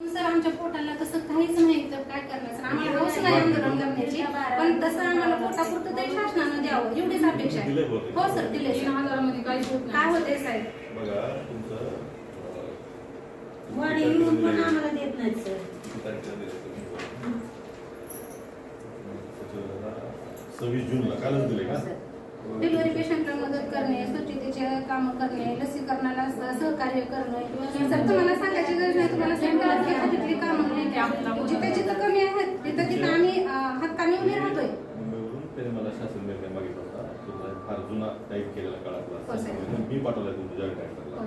Sir आमच्या पोटाला तसं काहीच नाही तर काय करायचं आम्हाला हौस नाही आंदोलन करण्याची पण तसं आम्हाला पोटापुरतं तरी शासनानं द्यावं एवढीच अपेक्षा आहे. हो सर दिले तीन हजारामध्ये काहीच होत काय नाही होते साहेब? बघा तुमचं अं, वाढ येऊन पण आम्हाला देत नाहीत सर. किती तारखेला दिलंय तुम्ही? त्याच्यावर सव्वीस जूनला कालच दिले का? मदत करणे स्वच्छतेचे काम करणे लसीकरणाला सहकार्य करणे सर तुम्हाला सांगायची गरज नाही तुम्हाला सांगितलं कामं नाही जिथे जिथं कमी आहेत तिथं तिथं आम्ही हक्काने उभे राहतोय मला शासन निर्णय मागितला होता तुमचा फार जुना टाईप केलेला काळातला हो, साहेब. शासन मी पाठवलाय तुमच्या जॉईंट टाईपला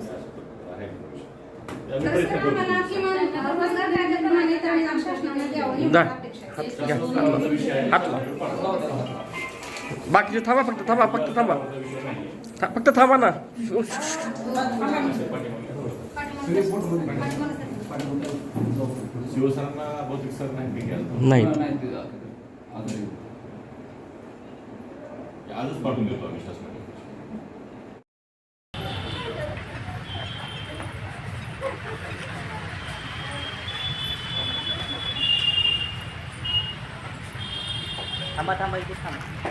बाकीचे थांबा फक्त थांबा फक्त थांबा. था- फक्त थांबा ना. नाही थांबा थांबा इथे थांबा.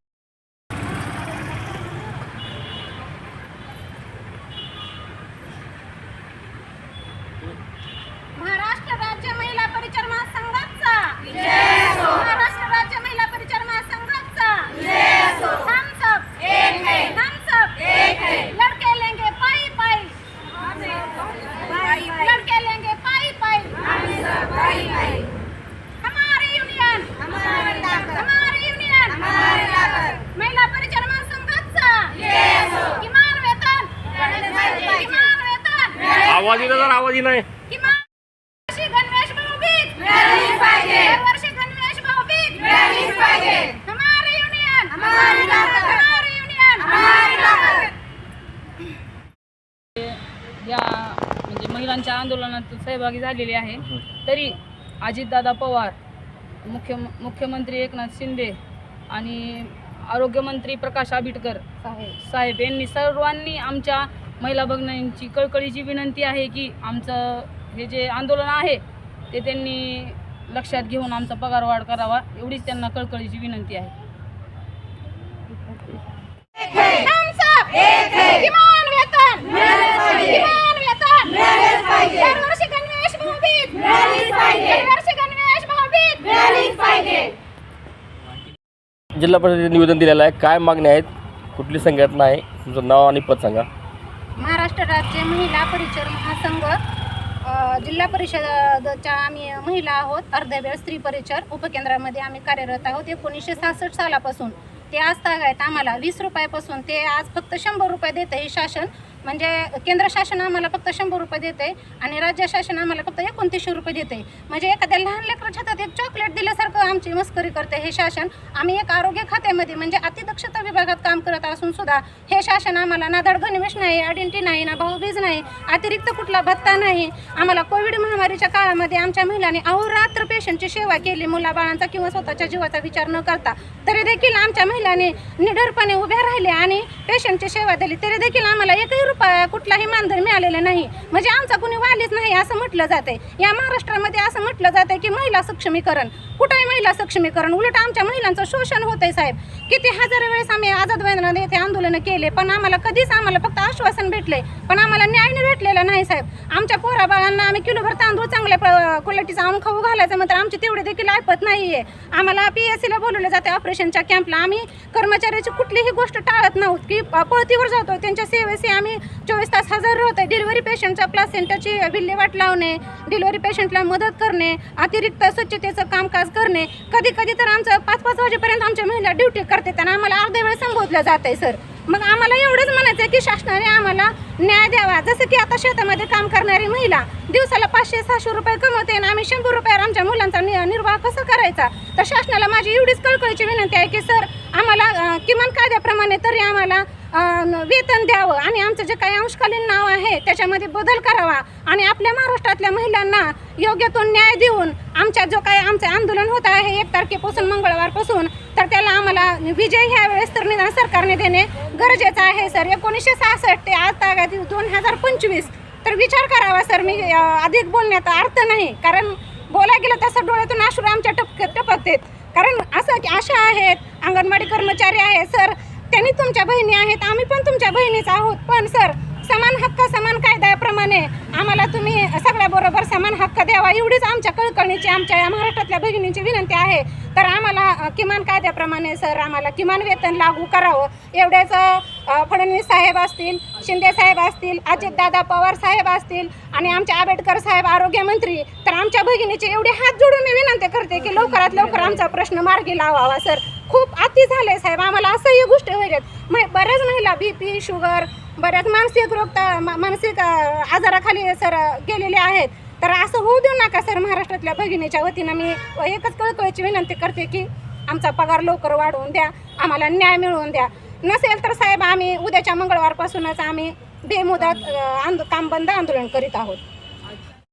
आवाज येईल जर आवाज नाही किमान वर्षी गणवेश भाऊबीज दरवर्षी गणवेश भाऊबीज हमारी युनियन हमारी हमारी युनियन हमारी या म्हणजे महिलांच्या आंदोलनात सहभागी झालेले आहे. तरी अजितदादा पवार मुख्य मुख्यमंत्री एकनाथ शिंदे आणि आरोग्यमंत्री प्रकाश आंबेडकर साहेब यांनी सर्वांनी आमच्या महिला बघण्यांची कळकळीची विनंती आहे की आमचं हे जे आंदोलन आहे ते त्यांनी लक्षात घेऊन आमचा पगार वाढ करावा एवढीच त्यांना कळकळीची विनंती आहे. जिल्हा परिषदेने निवेदन दिलेलं आहे काय मागण्या आहेत कुठली संघटना आहे तुमचं नाव आणि पद सांगा. महाराष्ट्र राज्य महिला परिचर महासंघ जिल्हा परिषदच्या आम्ही महिला आहोत अर्धवेळ स्त्री परिचर उपकेंद्रामध्ये आम्ही कार्यरत आहोत. एकोणीसशे सहासष्ट सालापासून ते आज तागायत आम्हाला वीस रुपयापासून ते आज फक्त शंभर रुपये देतं हे शासन म्हणजे केंद्र शासन आम्हाला फक्त शंभर रुपये देते आणि राज्य शासन आम्हाला फक्त एकोणतीसशे रुपये देते म्हणजे एखाद्या लहान लेकराच्या हातात एक चॉकलेट दिल्यासारखं आमची मस्करी करते हे शासन. आम्ही एक आरोग्य खात्यामध्ये म्हणजे अतिदक्षता विभागात काम करत असून सुद्धा हे शासन आम्हाला ना धडगणवेश नाही आयडेंटी नाही ना भाऊबीज नाही अतिरिक्त कुठला भत्ता नाही. आम्हाला कोविड महामारीच्या काळामध्ये आमच्या महिलांनी अहोरात्र पेशंटची सेवा केली. मुलाबाळांचा किंवा स्वतःच्या जीवाचा विचार न करता. तरी देखील आमच्या महिलांनी निडरपणे उभ्या राहिल्या आणि पेशंटची सेवा दिली. तरी देखील आम्हाला एकही रुपया कुठलाही मानधन मिळालेलं नाही. म्हणजे आमचा कुणी वालीच नाही असं म्हटलं जाते या महाराष्ट्रामध्ये असं म्हटलं जाते की महिला सक्षमीकरण. कुठंही महिला सक्षमीकरण उलट आमच्या महिलांचं शोषण होतंय साहेब. किती हजार वेळेस आम्ही आझाद मैदानात येथे आंदोलनं केले पण आम्हाला कधीच आम्हाला फक्त आश्वासन भेटले पण आम्हाला न्याय नाही भेटलेला नाही साहेब. आमच्या पोराबाळांना आम्ही किलोभर तांदूळ चांगल्या क्वालिटीचा आणून खाऊ घालायचं मात्र आमची तेवढी देखील ऐपत नाही आहे आम्हाला पी एस सीला बोलवलं जाते ऑपरेशनच्या कॅम्पला. आम्ही कर्मचाऱ्याची कुठलीही गोष्ट टाळत नव्हत की पळतीवर जातो त्यांच्या सेवेशी आम्ही चोवीस तास हजर राहतोय. डिलिव्हरी पेशंटच्या प्लासेंटाची विल्हेवाट लावणे डिलिव्हरी पेशंटला मदत करणे अतिरिक्त स्वच्छतेचं कामकाज करणे. कधी कधी तर आमचं पाच पाच वाजेपर्यंत आमच्या महिला ड्युटी करते त्यांना आम्हाला अर्ध्या वेळ संबोधलं जात आहे सर. मग आम्हाला एवढंच म्हणायचं आहे की शासनाने आम्हाला न्याय द्यावा. जसं की आता शेतामध्ये काम करणारी महिला दिवसाला पाचशे सहाशे रुपये कमवते आणि आम्ही शंभर रुपयावर आमच्या मुलांचा नि- निर्वाह कसा करायचा? तर शासनाला माझी एवढीच कळकळीची विनंती आहे की सर आम्हाला किमान कायद्याप्रमाणे तरी आम्हाला वेतन द्यावं आणि आमचं जे काही अंशकालीन नाव आहे त्याच्यामध्ये बदल करावा आणि आपल्या महाराष्ट्रातल्या महिलांना योग्य तो न्याय देऊन आमच्या जो काही आमचं आंदोलन होत आहे एक तारखेपासून मंगळवारपासून तर त्याला आम्हाला विजय ह्या वेळेस तर निदान सरकारने देणे गरजेचं आहे सर. एकोणीसशे सहासष्ट ते आज तागायत दोन हजार पंचवीस. तर विचार करावा सर. मी अधिक बोलण्याचा अर्थ नाही कारण बोला गेलं तसं डोळ्यातून अश्रू आमच्या टपक टपकतेत. कारण असं की अशा आहेत अंगणवाडी कर्मचारी आहे सर. त्यांनी तुमच्या बहिणी आहेत. आम्ही पण तुमच्या बहिणीच आहोत. पण सर समान हक्क समान कायद्याप्रमाणे आम्हाला तुम्ही सगळ्याबरोबर समान हक्क द्यावा. एवढीच आमच्या कळकळीची आमच्या या महाराष्ट्रातल्या भगिनींची विनंती आहे. तर आम्हाला किमान कायद्याप्रमाणे सर आम्हाला किमान वेतन लागू करावं. एवढ्याच फडणवीस साहेब असतील शिंदे साहेब असतील अजितदादा पवार साहेब असतील आणि आमचे आंबेडकर साहेब आरोग्यमंत्री तर आमच्या भगिनीचे एवढे हात जोडून मी विनंती करते की लवकरात लवकर आमचा प्रश्न मार्गी लावावा सर. खूप अति झाले साहेब. आम्हाला असह्य गोष्टी होईल. बऱ्याच महिला बी पी शुगर बऱ्याच मानसिक रोग मानसिक आजाराखाली सर गेलेले आहेत. तर असं होऊ देऊ नका सर महाराष्ट्रातल्या भगिनीच्या वतीनं मी एकच कळकळीची विनंती करते की आमचा पगार लवकर वाढवून द्या. आम्हाला न्याय मिळवून द्या. नसेल तर साहेब आम्ही उद्याच्या मंगळवारपासूनच आम्ही बेमुदत आंदो काम बंद आंदोलन करीत आहोत.